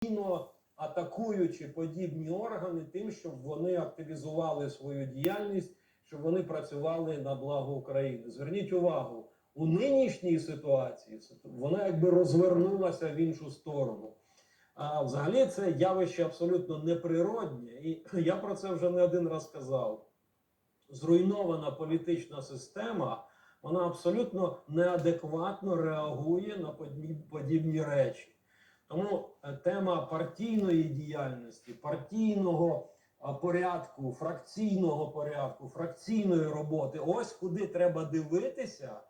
постійно атакуючи подібні органи тим, щоб вони активізували свою діяльність, щоб вони працювали на благо України. Зверніть увагу, у нинішній ситуації вона якби розвернулася в іншу сторону. А взагалі це явище абсолютно неприроднє, і я про це вже не один раз казав. Зруйнована політична система, вона абсолютно неадекватно реагує на подібні, речі. Тому е, тема партійної діяльності, партійного порядку, фракційного порядку, фракційної роботи ось куди треба дивитися,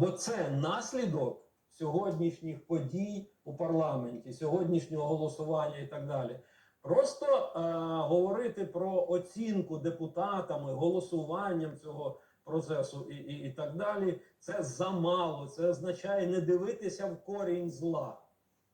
бо це наслідок сьогоднішніх подій у парламенті, сьогоднішнього голосування і так далі. Просто е, говорити про оцінку депутатами, голосуванням цього процесу і, і, і так далі, це замало. Це означає не дивитися в корінь зла.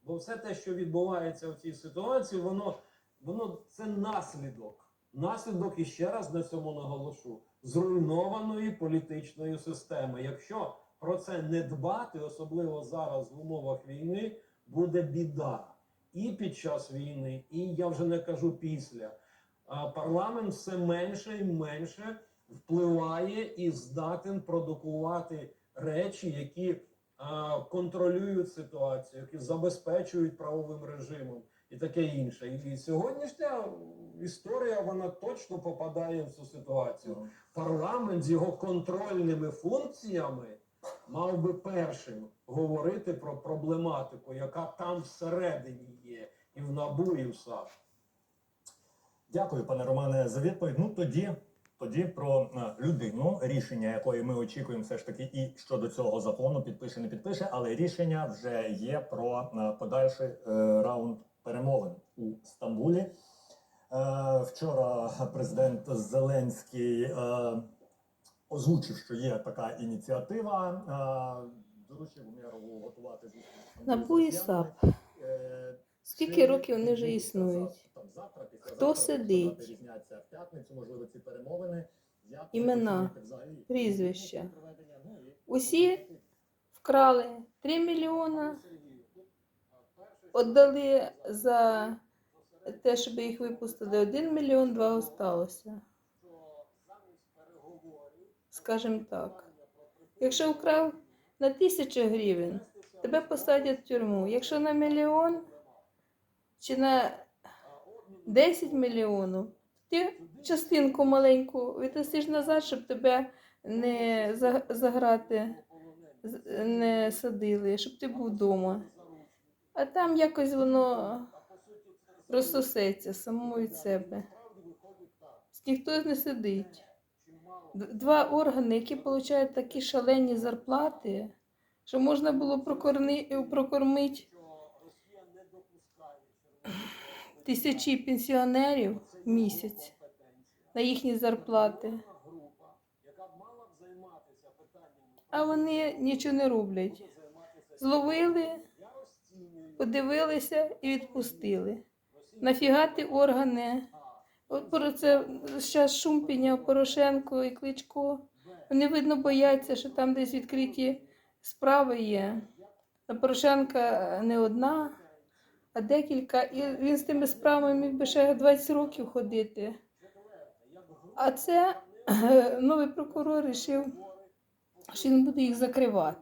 Бо все те, що відбувається в цій ситуації, воно, воно це наслідок. Наслідок, і ще раз на цьому наголошу, зруйнованої політичної системи. Якщо про це не дбати, особливо зараз в умовах війни, буде біда. І під час війни, і я вже не кажу після. Парламент все менше і менше впливає і здатен продукувати речі, які контролюють ситуацію, які забезпечують правовим режимом і таке інше. І сьогоднішня історія вона точно попадає в цю ситуацію. Парламент з його контрольними функціями мав би першим говорити про проблематику, яка там всередині є, і в НАБУ, і в САП. Дякую, пане Романе, за відповідь. Ну тоді, тоді про е, людину, рішення якої ми очікуємо, все ж таки, і щодо цього закону підпише, не підпише, але рішення вже є про е, подальший е, раунд перемовин у Стамбулі. Вчора президент Зеленський озвучив, що є така ініціатива. Доручив Умєрову готувати зустріч. САП. Скільки років вони вже існують? Хто сидить? Дати в п'ятницю, можливо, ці перемовини. Імена, прізвища. Ну, Усі Вкрали 3 мільйона, віддали за те, щоб їх випустили 1 мільйон, 2 осталося. Скажімо так. Якщо вкрав на тисячу гривень, тебе посадять в тюрму. Якщо на мільйон чи на 10 мільйонів, ти частинку маленьку віддасиш назад, щоб тебе не заграти, не садили, щоб ти був вдома. А там якось воно розсосеться само від себе. Ніхто не сидить. Два органи, які отримують такі шалені зарплати, що можна було прокормити тисячі пенсіонерів місяць на їхні зарплати. А вони нічого не роблять. Зловили, подивилися і відпустили. Нафіга ті органи? От про це зараз шум Порошенко і Кличко. Вони, видно, бояться, що там десь відкриті справи є. Порошенка не одна, а декілька. І він з тими справами міг би ще 20 років ходити. А це новий прокурор вирішив, що він буде їх закривати.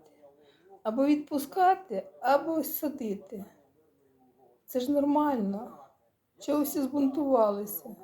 Або відпускати, або садити. Це ж нормально. Чого всі збунтувалися?